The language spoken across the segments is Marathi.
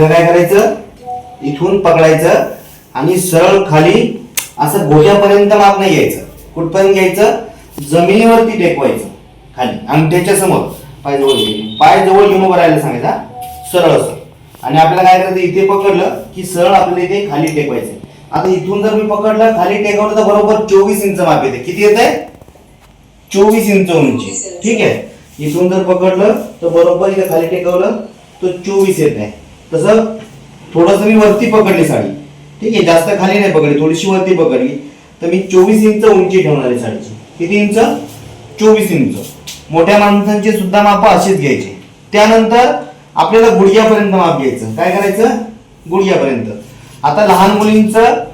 आपल्याला काय करायचं? इथून पकडायचं आणि सरळ खाली असं गोट्यापर्यंत माप नाही घ्यायचं कुठपर्यंत घ्यायचं? जमिनीवरती टेकवायचं. खाली अंगठ्याच्या समोर. पाय जवळ घेऊन पाय जवळ घेऊन उभं राहायला सांगायचा सरळ असं. आणि आपल्याला काय करायचं? इथे पकडलं की सरळ आपल्याला इथे खाली टेकवायचं. आता इथून जर मी पकडलं खाली टेकवलं तर बरोबर चोवीस इंच माप येते. किती येत आहे चोवीस इंच उंची. ठीक आहे? इथून जर पकडलं तर बरोबर इथे खाली टेकवलं तर चोवीस येत आहे. तसं थोडस मी वरती पकडली साडी. ठीक आहे जास्त खाली नाही पकडली थोडीशी वरती पकडली. तर मी चोवीस इंच उंची ठेवणार आहे साडीची. किती इंच? चोवीस इंच. मोठ्या माणसांची सुद्धा माप अशीच घ्यायची. त्यानंतर आपल्याला गुडघ्यापर्यंत माप घ्यायचं. काय करायचं? गुडघ्यापर्यंत. आता लहान मुलींचं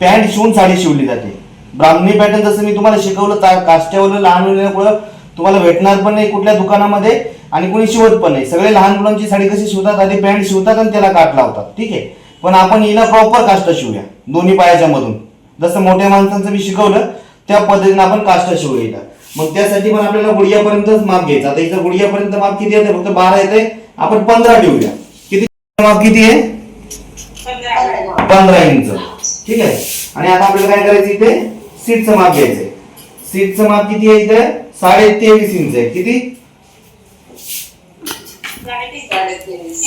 पॅन्ट शिवून साडी शिवली जाते. ब्राह्मणी पॅटर्न जसं मी तुम्हाला शिकवलं ता- काष्ट्यावरलं लहान मुलींना तुम्हाला भेटणार पण नाही कुठल्या दुकानामध्ये आणि कोणी शिवत पण नाही. सगळे लहान मुलांची साडी कशी शिवतात? आधी पॅन्ट शिवतात आणि त्याला काट लावतात. ठीक आहे? पण आपण हिला प्रॉपर काष्ट शिवूया दोन्ही पायाच्या मधून. जसं मोठ्या माणसांचं मी शिकवलं त्या पद्धतीने आपण काष्ट शिवू हिला मग त्यासाठी पण आपल्याला गुडियापर्यंत माप घ्यायचा. आता इथं गुडियापर्यंत माप किती येते फक्त बारा येते आपण पंधरा ठेवूया. किती माप किती आहे? पंधरा इंच. ठीक आहे? आणि आता आपल्याला काय करायचं इथे? सीटचं माप घ्यायचंय. सीटचं माप किती आहे इथे? साडे तेवीस इंच आहे. किती?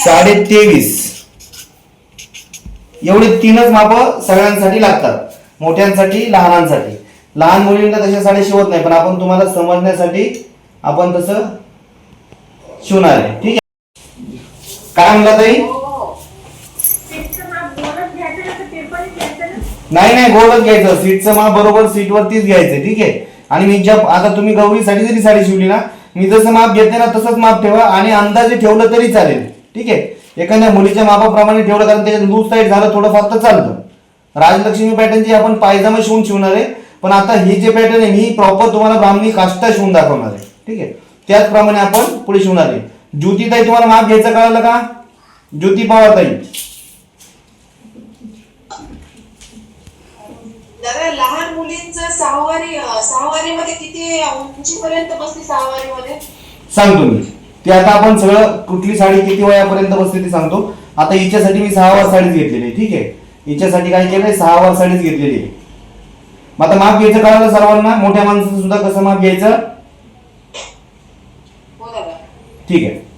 साडे तेवीस एवढे तीनच माप सगळ्यांसाठी लागतात. मोठ्यांसाठी लहानांसाठी. लहान मुलींना तशा साडे शिवत नाही पण आपण तुम्हाला समजण्यासाठी आपण तसं शिवणार आहे. ठीक आहे? काय म्हणला ताई? नाही नाही गोलच घ्यायचं. सीटचं माप बरोबर सीट वरतीच घ्यायचं. ठीक आहे? आणि मी ज्या आता तुम्ही गौरीसाठी जरी साडी शिवली ना मी जसं माप घेते ना तसंच माप ठेवा आणि अंदाजे ठेवलं तरी चालेल. ठीक आहे? एखाद्या मुलीच्या मापाप्रमाणे ठेवलं कारण त्याच्यात लूज साईड झालं थोडं फक्त तर चालतं. राजलक्ष्मी पॅटर्नची आपण पायजामा शिवून शिवणार आहे पण आता हे जे पॅटर्न आहे ही प्रॉपर तुम्हाला ब्राह्मणी काष्टा शिवून दाखवणार आहे. ठीक आहे? त्याचप्रमाणे आपण पुढे शिवणार आहे. ज्योतीताई तुम्हाला माप घ्यायचं कळालं का? ज्योती पवार ताई लहान मुलींचं सहावारी अं, सहावारीमध्ये किती उंचीपर्यंत बसते सहावारीमध्ये? सांगतो मी. ते आता आपण सगळं कुठली साडी किती वयापर्यंत बसते ते सांगतो. आता हिच्यासाठी मी सहा वार साडीच घेतलेली आहे ठीक आहे? हिच्यासाठी काय केलंय? सहा वार साडीच घेतलेली आहे. मग आता माप घ्यायचं कळालं सर्वांना? मोठ्या माणसाचं सुद्धा कसं माप घ्यायचं? हो ठीक आहे.